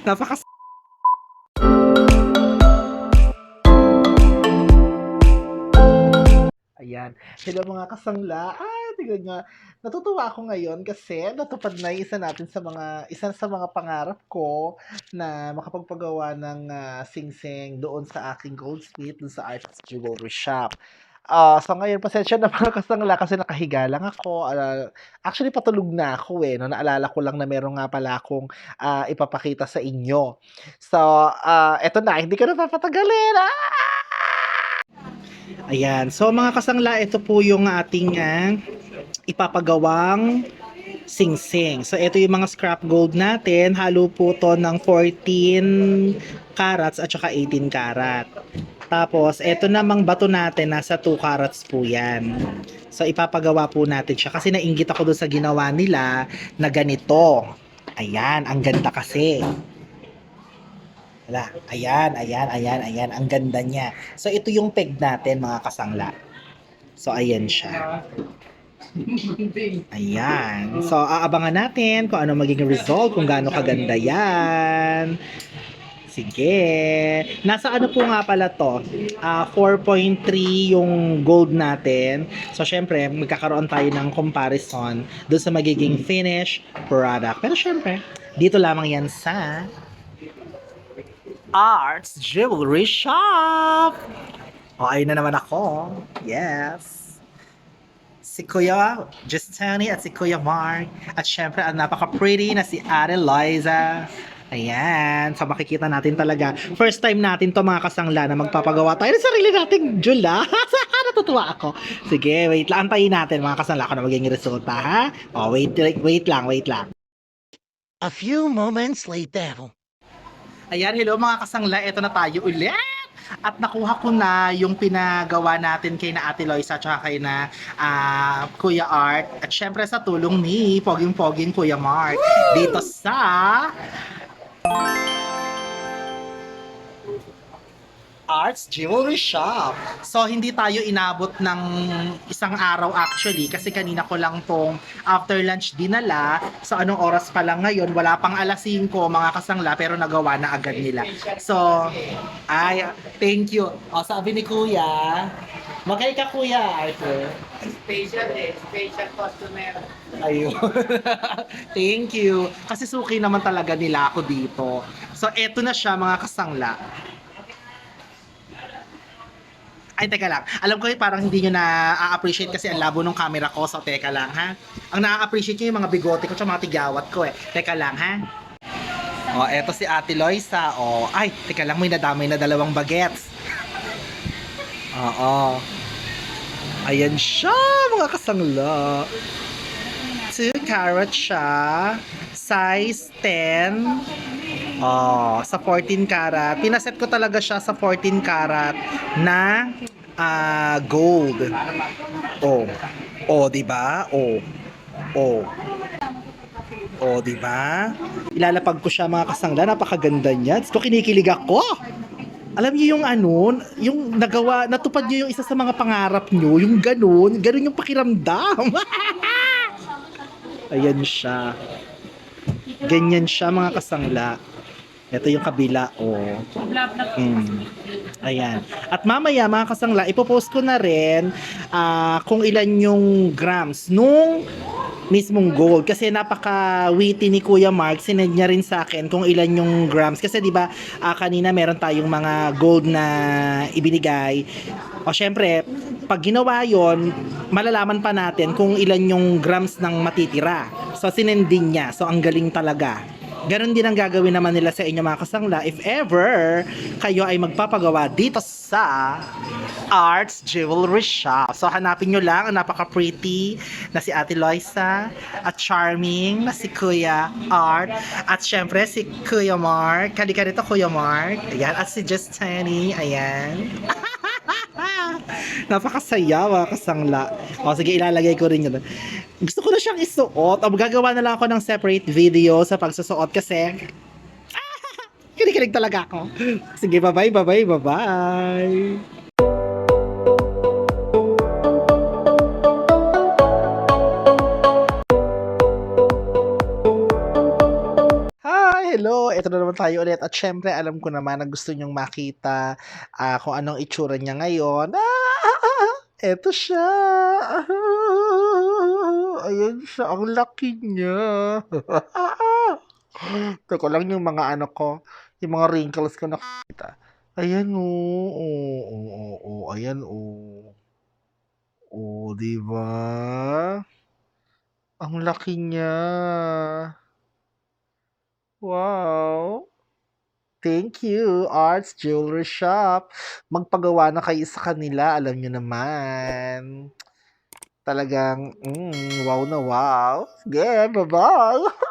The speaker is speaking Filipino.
Napaka Ayan. Hello mga kasangla. Ah, tignan nga. Natutuwa ako ngayon kasi natupad na isa natin sa mga isa sa mga pangarap ko na makapagpagawa ng ah, sing-sing doon sa aking goldsmith doon sa Arts Jewelry Shop. Ah, so ngayon pasensya na mga kasangla kasi nakahiga lang ako. Ah, actually patulog na ako eh. No? Naalala ko lang na meron nga pala akong ah, ipapakita sa inyo. So, ah, eto na, hindi ko na papatagalin. Ah! Ayan. So mga kasangla, ito po yung ating ah, ipapagawang sing-sing. So ito yung mga scrap gold natin. Halo po to ng 14 carats at saka 18 karat. Tapos, ito namang bato natin, nasa 2 carats po yan. So, ipapagawa po natin siya. Kasi nainggit ako doon sa ginawa nila na ganito. Ayan, ang ganda kasi. Wala. Ayan, ayan, ayan, ayan. Ang ganda niya. So, ito yung peg natin, mga kasangla. So, ayan siya. Ayan. So, aabangan natin kung ano magiging result, kung gaano kaganda yan. Sige. Nasa ano po nga pala to? Ah, 4.3 yung gold natin. So, syempre, magkakaroon tayo ng comparison doon sa magiging finished product. Pero syempre, dito lamang yan sa Arts Jewelry Shop. O, na naman ako. Yes. Si Kuya Justani at si Kuya Mark. At syempre, ang napaka-pretty na si Ate Liza. Ayan. So, makikita natin talaga. First time natin to mga kasangla na magpapagawa tayo ng sarili nating jula. Natutuwa ako. Sige, wait lang. Antayin natin mga kasangla kung ano magiging resulta, ha? O, wait, wait lang, wait lang. A few moments later. Ayan, hello mga kasangla. Ito na tayo ulit. At nakuha ko na yung pinagawa natin kay na Ate Loisa at kay na ah, Kuya Art. At syempre sa tulong ni Poging-Poging Kuya Mark. Dito sa you Arts Jewelry Shop. So, hindi tayo inabot ng isang araw actually kasi kanina ko lang tong after lunch dinala. So, anong oras pa lang ngayon? Wala pang alas 5 mga kasangla pero nagawa na agad nila. So, ay, thank you. O, sabi ni Kuya, magkay ka Kuya, Arthur. Special eh, special customer. Ayun. Thank you. Kasi suki naman talaga nila ako dito. So, eto na siya mga kasangla. Ay, teka lang. Alam ko eh, parang hindi nyo na-appreciate kasi ang labo ng camera ko. So, teka lang, ha? Ang na-appreciate nyo yung mga bigote ko at mga tigawat ko, eh. Teka lang, ha? O, eto si Ate Loisa. O, ay, teka lang, may nadamay na dalawang bagets. Oo. Ayan siya, mga kasangla. 2 carat siya. Size 10. Oh, sa 14 karat. Pinaset ko talaga siya sa 14 karat na ah, gold. Oh. Oh, 'di ba? Oh. Oh. Oh, 'di ba? Ilalapag ko siya mga kasangla, napakaganda niya. Gusto kinikilig ako. Alam niyo yung ano, yung nagawa, natupad niyo yung isa sa mga pangarap niyo, yung ganun, ganun yung pakiramdam. Ayan siya. Ganyan siya mga kasangla. Ito yung kabila, oh. Mm. Ayan. At mamaya mga kasangla, ipopost ko na rin ah, kung ilan yung grams nung mismong gold. Kasi napaka-witty ni Kuya Mark. Sinend niya rin sa akin kung ilan yung grams. Kasi di ba ah, kanina meron tayong mga gold na ibinigay. O syempre, pag ginawa yon malalaman pa natin kung ilan yung grams ng matitira. So, sinendin niya. So, ang galing talaga. Ganon din ang gagawin naman nila sa inyo mga kasangla if ever kayo ay magpapagawa dito sa Arts Jewelry Shop. So hanapin nyo lang ang napaka-pretty na si Ate Loisa at charming na si Kuya Art at syempre si Kuya Mark. Halika rito Kuya Mark. Ayan. At si Justini. Ayan. Napakasaya mga kasangla. O sige, ilalagay ko rin yun. Gusto ko siyang isuot. O gagawa na lang ako ng separate video sa pagsusuot kasi kinikilig talaga ako. Sige, bye-bye, bye-bye, bye-bye. Hello! Ito na naman tayo ulit. At syempre, alam ko naman na gusto nyong makita ah, kung anong itsura niya ngayon. Ah, eto siya. Ah, siya. Ang laki niya. Teka lang yung mga ano ko, yung mga wrinkles ko nakita. Ayan o. Oo, oo, oo, oo. Ayan o. O, di ba? Ang laki niya. Wow. Thank you, Arts Jewelry Shop. Magpagawa na kayo sa kanila, alam nyo naman. Talagang, mm, wow na wow. Sige, bye-bye.